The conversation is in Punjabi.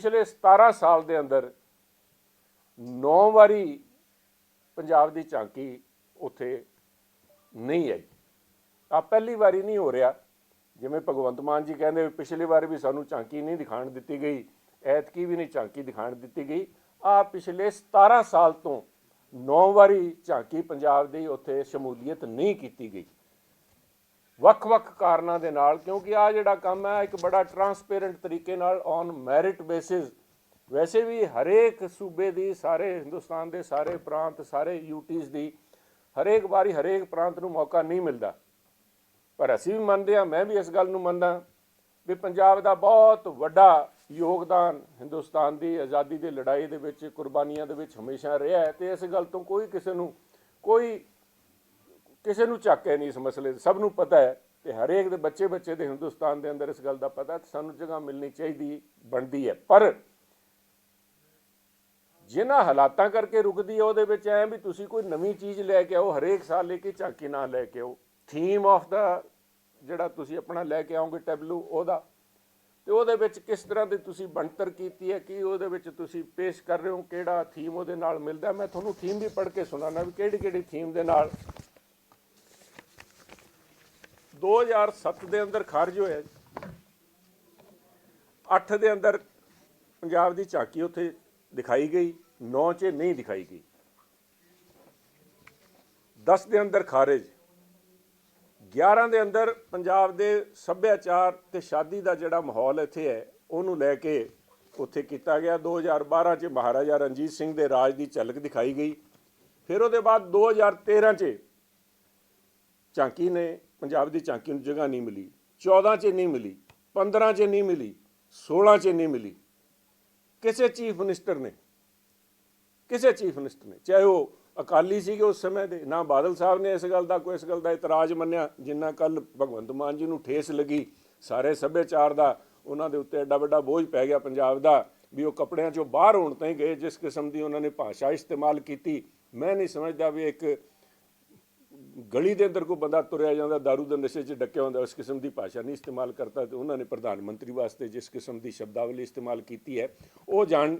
ਪਿਛਲੇ 17 ਸਾਲ ਦੇ ਅੰਦਰ 9 ਵਾਰੀ ਪੰਜਾਬ ਦੀ ਝਾਂਕੀ ਉੱਥੇ ਨਹੀਂ ਆਈ। ਆ ਪਹਿਲੀ ਵਾਰੀ ਨਹੀਂ ਹੋ ਰਿਹਾ। ਜਿਵੇਂ ਭਗਵੰਤ ਮਾਨ ਜੀ ਕਹਿੰਦੇ ਪਿਛਲੀ ਵਾਰ ਵੀ ਸਾਨੂੰ ਝਾਂਕੀ ਨਹੀਂ ਦਿਖਾਣ ਦਿੱਤੀ ਗਈ, ਐਤਕੀ ਵੀ ਨਹੀਂ ਝਾਂਕੀ ਦਿਖਾਣ ਦਿੱਤੀ ਗਈ। ਆ ਪਿਛਲੇ 17 ਸਾਲ ਤੋਂ 9 ਵਾਰੀ ਝਾਂਕੀ ਪੰਜਾਬ ਦੀ ਉੱਥੇ ਸ਼ਮੂਲੀਅਤ ਨਹੀਂ ਕੀਤੀ ਗਈ। ਵੱਖ-ਵੱਖ ਕਾਰਨਾਂ ਦੇ ਨਾਲ, ਕਿਉਂਕਿ ਆ ਜਿਹੜਾ ਕੰਮ ਹੈ, ਇੱਕ ਬੜਾ ਟਰਾਂਸਪੇਰੈਂਟ ਤਰੀਕੇ ਨਾਲ ਔਨ ਮੈਰਿਟ ਬੇਸਿਸ ਵੈਸੇ ਵੀ ਹਰੇਕ ਸੂਬੇ ਦੀ, ਸਾਰੇ ਹਿੰਦੁਸਤਾਨ ਦੇ ਸਾਰੇ ਪ੍ਰਾਂਤ, ਸਾਰੇ ਯੂਟੀਜ਼ ਦੀ ਹਰੇਕ ਵਾਰੀ ਹਰੇਕ ਪ੍ਰਾਂਤ ਨੂੰ ਮੌਕਾ ਨਹੀਂ ਮਿਲਦਾ। ਪਰ ਅਸੀਂ ਵੀ ਮੰਨਦੇ ਹਾਂ, ਮੈਂ ਵੀ ਇਸ ਗੱਲ ਨੂੰ ਮੰਨਦਾ ਵੀ ਪੰਜਾਬ ਦਾ ਬਹੁਤ ਵੱਡਾ ਯੋਗਦਾਨ ਹਿੰਦੁਸਤਾਨ ਦੀ ਆਜ਼ਾਦੀ ਦੀ ਲੜਾਈ ਦੇ ਵਿੱਚ, ਕੁਰਬਾਨੀਆਂ ਦੇ ਵਿੱਚ ਹਮੇਸ਼ਾ ਰਿਹਾ ਹੈ ਤੇ ਇਸ ਗੱਲ ਤੋਂ ਕੋਈ ਕਿਸੇ ਨੂੰ ਕੋਈ ਕਿਸੇ ਨੂੰ ਝਾਕਿਆ ਨਹੀਂ ਇਸ ਮਸਲੇ ਦਾ। ਸਭ ਨੂੰ ਪਤਾ ਹੈ ਤੇ ਹਰੇਕ ਦੇ ਬੱਚੇ ਬੱਚੇ ਦੇ ਹਿੰਦੁਸਤਾਨ ਦੇ ਅੰਦਰ ਇਸ ਗੱਲ ਦਾ ਪਤਾ ਤੇ ਸਾਨੂੰ ਜਗ੍ਹਾ ਮਿਲਣੀ ਚਾਹੀਦੀ, ਬਣਦੀ ਹੈ। ਪਰ ਜਿਨ੍ਹਾਂ ਹਾਲਾਤਾਂ ਕਰਕੇ ਰੁਕਦੀ ਹੈ, ਉਹਦੇ ਵਿੱਚ ਐ ਵੀ ਤੁਸੀਂ ਕੋਈ ਨਵੀਂ ਚੀਜ਼ ਲੈ ਕੇ ਆਓ, ਹਰੇਕ ਸਾਲ ਲੈ ਕੇ ਝਾਕੀ ਨਾ ਲੈ ਕੇ ਆਓ। ਥੀਮ ਆਫ ਦਾ ਜਿਹੜਾ ਤੁਸੀਂ ਆਪਣਾ ਲੈ ਕੇ ਆਓਗੇ ਟੈਬਲੂ, ਉਹਦਾ। ਤੇ ਉਹਦੇ ਵਿੱਚ ਕਿਸ ਤਰ੍ਹਾਂ ਦੀ ਤੁਸੀਂ ਬਣਤਰ ਕੀਤੀ ਹੈ, ਕਿ ਉਹਦੇ ਵਿੱਚ ਤੁਸੀਂ ਪੇਸ਼ ਕਰ ਰਹੇ ਹੋ, ਕਿਹੜਾ ਥੀਮ ਉਹਦੇ ਨਾਲ ਮਿਲਦਾ ਮੈਂ ਤੁਹਾਨੂੰ ਥੀਮ ਵੀ ਪੜ੍ਹ ਕੇ ਸੁਣਾਣਾ ਵੀ ਕਿਹੜੀ ਕਿਹੜੀ ਥੀਮ ਦੇ ਨਾਲ 2007 ਦੇ ਅੰਦਰ ਖਾਰਜ ਹੋਇਆ 8 ਦੇ ਅੰਦਰ ਪੰਜਾਬ ਦੀ ਝਾਕੀ ਉੱਥੇ ਦਿਖਾਈ ਗਈ 9 'ਚ ਨਹੀਂ ਦਿਖਾਈ ਗਈ। 10 ਦੇ ਅੰਦਰ ਖਾਰਜ 11 ਦੇ ਅੰਦਰ ਪੰਜਾਬ ਦੇ ਸੱਭਿਆਚਾਰ ਤੇ ਸ਼ਾਦੀ ਦਾ ਜਿਹੜਾ ਮਾਹੌਲ ਇੱਥੇ ਹੈ, ਉਹਨੂੰ ਲੈ ਕੇ ਉੱਥੇ ਕੀਤਾ ਗਿਆ। 2012 ਚ ਮਹਾਰਾਜਾ ਰਣਜੀਤ ਸਿੰਘ ਦੇ ਰਾਜ ਦੀ ਝਲਕ ਦਿਖਾਈ ਗਈ। ਫਿਰ ਉਹਦੇ ਬਾਅਦ 2013 ਚ ਝਾਂਕੀ ਨੇ, ਪੰਜਾਬ ਦੀ ਝਾਂਕੀ ਨੂੰ ਜਗ੍ਹਾ ਨਹੀਂ ਮਿਲੀ। 14 ਚ ਨਹੀਂ ਮਿਲੀ 15 ਚ ਨਹੀਂ ਮਿਲੀ 16 ਚ ਨਹੀਂ ਮਿਲੀ। ਕਿਸੇ ਚੀਫ ਮਿਨਿਸਟਰ ਨੇ, ਕਿਸੇ ਚੀਫ ਮਿਨਿਸਟਰ ਨੇ, ਚਾਹੇ ਉਹ ਅਕਾਲੀ ਸੀਗੇ ਉਸ ਸਮੇਂ ਦੇ, ਨਾ ਬਾਦਲ ਸਾਹਿਬ ਨੇ ਇਸ ਗੱਲ ਦਾ ਕੋਈ, ਇਸ ਗੱਲ ਦਾ ਇਤਰਾਜ਼ ਮੰਨਿਆ, ਜਿੰਨਾ ਕੱਲ ਭਗਵੰਤ ਮਾਨ ਜੀ ਨੂੰ ਠੇਸ ਲੱਗੀ, ਸਾਰੇ ਸੱਭਿਆਚਾਰ ਦਾ, ਉਹਨਾਂ ਦੇ ਉੱਤੇ ਐਡਾ ਵੱਡਾ ਬੋਝ ਪੈ ਗਿਆ ਪੰਜਾਬ ਦਾ, ਵੀ ਉਹ ਕੱਪੜਿਆਂ ਚੋਂ ਬਾਹਰ ਹੋਣ ਤਾਈਂ ਗਏ, ਜਿਸ ਕਿਸਮ ਦੀ ਉਹਨਾਂ ਨੇ ਭਾਸ਼ਾ ਇਸਤੇਮਾਲ ਕੀਤੀ। ਮੈਂ ਨਹੀਂ ਸਮਝਦਾ ਵੀ ਇੱਕ ਗਲੀ ਦੇ ਅੰਦਰ ਕੋਈ ਬੰਦਾ ਤੁਰਿਆ ਜਾਂਦਾ, दारू ਦੇ ਨਸ਼ੇ 'ਚ ਡੱਕਿਆ ਹੁੰਦਾ, ਉਸ ਕਿਸਮ ਦੀ ਭਾਸ਼ਾ ਨਹੀਂ ਇਸਤੇਮਾਲ ਕਰਤਾ ਤੇ ਉਹਨਾਂ ਨੇ ਪ੍ਰਧਾਨ ਮੰਤਰੀ ਵਾਸਤੇ ਜਿਸ ਕਿਸਮ ਦੀ ਸ਼ਬਦਾਵਲੀ ਇਸਤੇਮਾਲ ਕੀਤੀ ਹੈ, ਉਹ ਜਾਣ।